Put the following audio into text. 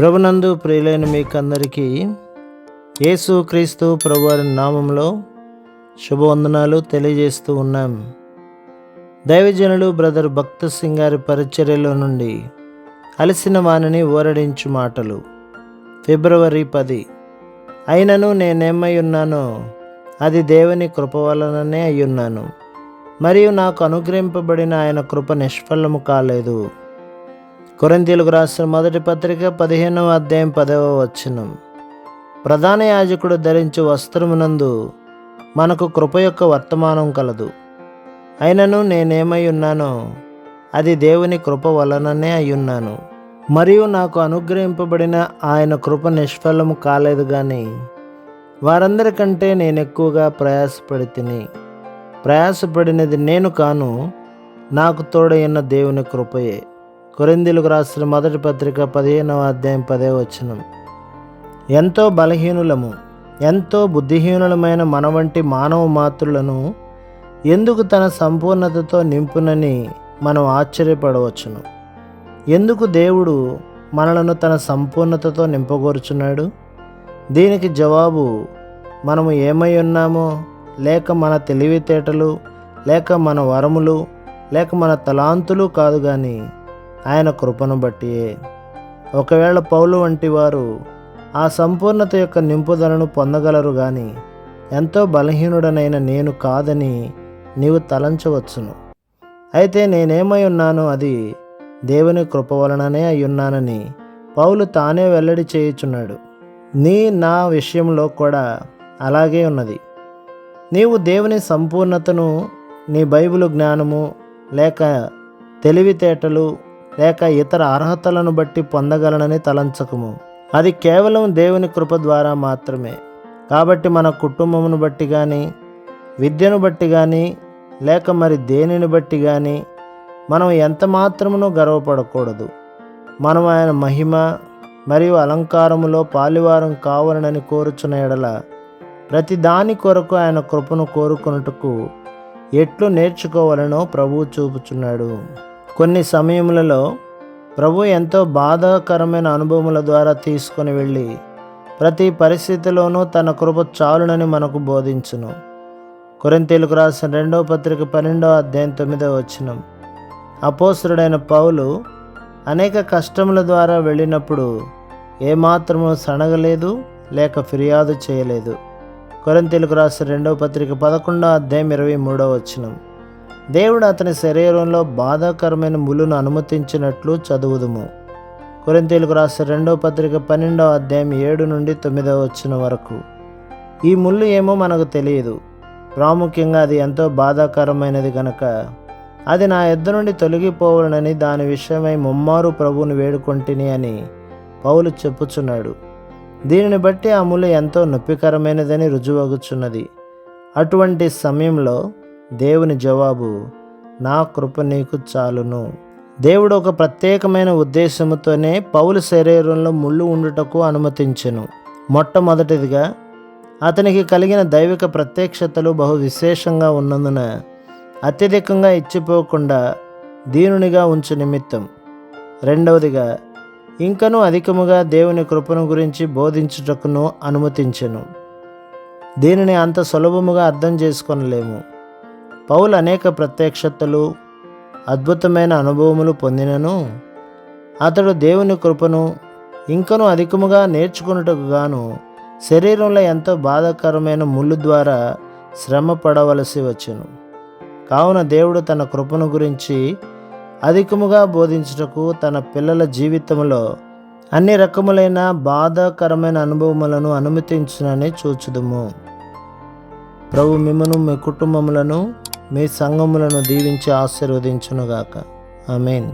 ప్రభునందు ప్రియులైన మీకందరికీ యేసు క్రీస్తు ప్రభువారి నామంలో శుభవందనాలు తెలియజేస్తూ ఉన్నాం. దైవజనులు బ్రదర్ భక్త సింగ్ గారి పరిచర్యలో నుండి అలసిన వానిని ఊరడించు మాటలు. ఫిబ్రవరి పది. అయినను నేనేమై ఉన్నానో అది దేవుని కృప వలననే అయ్యున్నాను. మరియు నాకు అనుగ్రహింపబడిన ఆయన కృప నిష్ఫలము కాలేదు. కొరింతీలకు రాసిన మొదటి పత్రిక పదిహేనవ అధ్యాయం పదవ వచనం. ప్రధాన యాజకుడు ధరించు వస్త్రమునందు మనకు కృప యొక్క వర్తమానం కలదు. అయినను నేనేమై ఉన్నానో అది దేవుని కృప వలననే అయ్యున్నాను మరియు నాకు అనుగ్రహింపబడిన ఆయన కృప నిష్ఫలము కాలేదు కానీ వారందరికంటే నేను ఎక్కువగా ప్రయాసపడి తిని ప్రయాసపడినది నేను కాను నాకు తోడైన దేవుని కృపయే. కొరిందీలకు రాసిన మొదటి పత్రిక పదిహేనవ అధ్యాయం పదే వచనం. ఎంతో బలహీనులము ఎంతో బుద్ధిహీనులమైన మన వంటి మానవ మాతృలను ఎందుకు తన సంపూర్ణతతో నింపునని మనం ఆశ్చర్యపడవచ్చును? ఎందుకు దేవుడు మనలను తన సంపూర్ణతతో నింపగోరుచున్నాడు? దీనికి జవాబు మనము ఏమై ఉన్నామో లేక మన తెలివితేటలు లేక మన వరములు లేక మన తలాంతులు కాదు కానీ ఆయన కృపను బట్టి. ఒకవేళ పౌలు వంటి వారు ఆ సంపూర్ణత యొక్క నింపుదలను పొందగలరు కానీ ఎంతో బలహీనుడనైన నేను కాదని నీవు తలంచవచ్చును. అయితే నేనేమై ఉన్నానో అది దేవుని కృప వలననే అయ్యున్నానని పౌలు తానే వెల్లడి చేయుచున్నాడు. నీ నా విషయంలో కూడా అలాగే ఉన్నది. నీవు దేవుని సంపూర్ణతను నీ బైబిల్ జ్ఞానము లేక తెలివితేటలు లేక ఇతర అర్హతలను బట్టి పొందగలనని తలంచకము. అది కేవలం దేవుని కృప ద్వారా మాత్రమే. కాబట్టి మన కుటుంబమును బట్టి కానీ విద్యను బట్టి కానీ లేక మరి దేనిని బట్టి కానీ మనం ఎంత మాత్రమును గర్వపడకూడదు. మనం ఆయన మహిమ మరియు అలంకారములో పాలివారం కావాలనని కోరుచున్న ఎడల ప్రతి దాని కొరకు ఆయన కృపను కోరుకొనుటకు ఎట్లు నేర్చుకోవాలనో ప్రభువు చూపుచున్నాడు. కొన్ని సమయములలో ప్రభు ఎంతో బాధాకరమైన అనుభవముల ద్వారా తీసుకొని వెళ్ళి ప్రతి పరిస్థితిలోనూ తన కృప చాలునని మనకు బోధించును. కొరింతీలకు రాసిన రెండవ పత్రిక పన్నెండవ అధ్యాయం తొమ్మిదవ వచ్చినం అపోసురుడైన పౌలు అనేక కష్టముల ద్వారా వెళ్ళినప్పుడు ఏమాత్రము సనగలేదు లేక ఫిర్యాదు చేయలేదు. కొరంతీలకు రాసిన రెండవ పత్రిక పదకొండవ అధ్యాయం ఇరవై మూడవ వచ్చినం దేవుడు అతని శరీరంలో బాధాకరమైన ములును అనుమతించినట్లు చదువుదుము. కొరింతీలకు రాసే రెండవ పత్రిక పన్నెండవ అధ్యాయం ఏడు నుండి తొమ్మిదవ వచ్చిన వరకు. ఈ ముళ్ళు ఏమో మనకు తెలియదు. ప్రాముఖ్యంగా అది ఎంతో బాధాకరమైనది కనుక అది నా ఎద్ద నుండి తొలగిపోవాలనని దాని విషయమై ముమ్మారు ప్రభువుని వేడుకొంటిని అని పౌలు చెప్పుచున్నాడు. దీనిని బట్టి ఆ ముళ్ళు ఎంతో నొప్పికరమైనదని రుజువగుచున్నది. అటువంటి సమయంలో దేవుని జవాబు నా కృప నీకు చాలును. దేవుడు ఒక ప్రత్యేకమైన ఉద్దేశముతోనే పౌలు శరీరంలో ముళ్ళు ఉండుటకు అనుమతించెను. మొట్టమొదటిదిగా అతనికి కలిగిన దైవిక ప్రత్యక్షతలు బహు విశేషంగా ఉన్నందున అత్యధికంగా ఇచ్చిపోకుండా దీనునిగా ఉంచు నిమిత్తం. రెండవదిగా ఇంకనూ అధికముగా దేవుని కృపను గురించి బోధించుటకును అనుమతించెను. దీనిని అంత సులభముగా అర్థం చేసుకొనలేము. పౌలు అనేక ప్రత్యక్షతలు అద్భుతమైన అనుభవములు పొందినను. అతడు దేవుని కృపను ఇంకను అధికముగా నేర్చుకున్నట్టుకు గాను శరీరంలో ఎంతో బాధాకరమైన ముళ్ళు ద్వారా శ్రమ పడవలసి వచ్చును. కావున దేవుడు తన కృపను గురించి అధికముగా బోధించుటకు తన పిల్లల జీవితంలో అన్ని రకములైన బాధాకరమైన అనుభవములను అనుమతించునని చూచుదుము. ప్రభు మిమ్మను మీ కుటుంబములను మీ సంఘములను దీవించి ఆశీర్వదించునుగాక. ఆమెన్.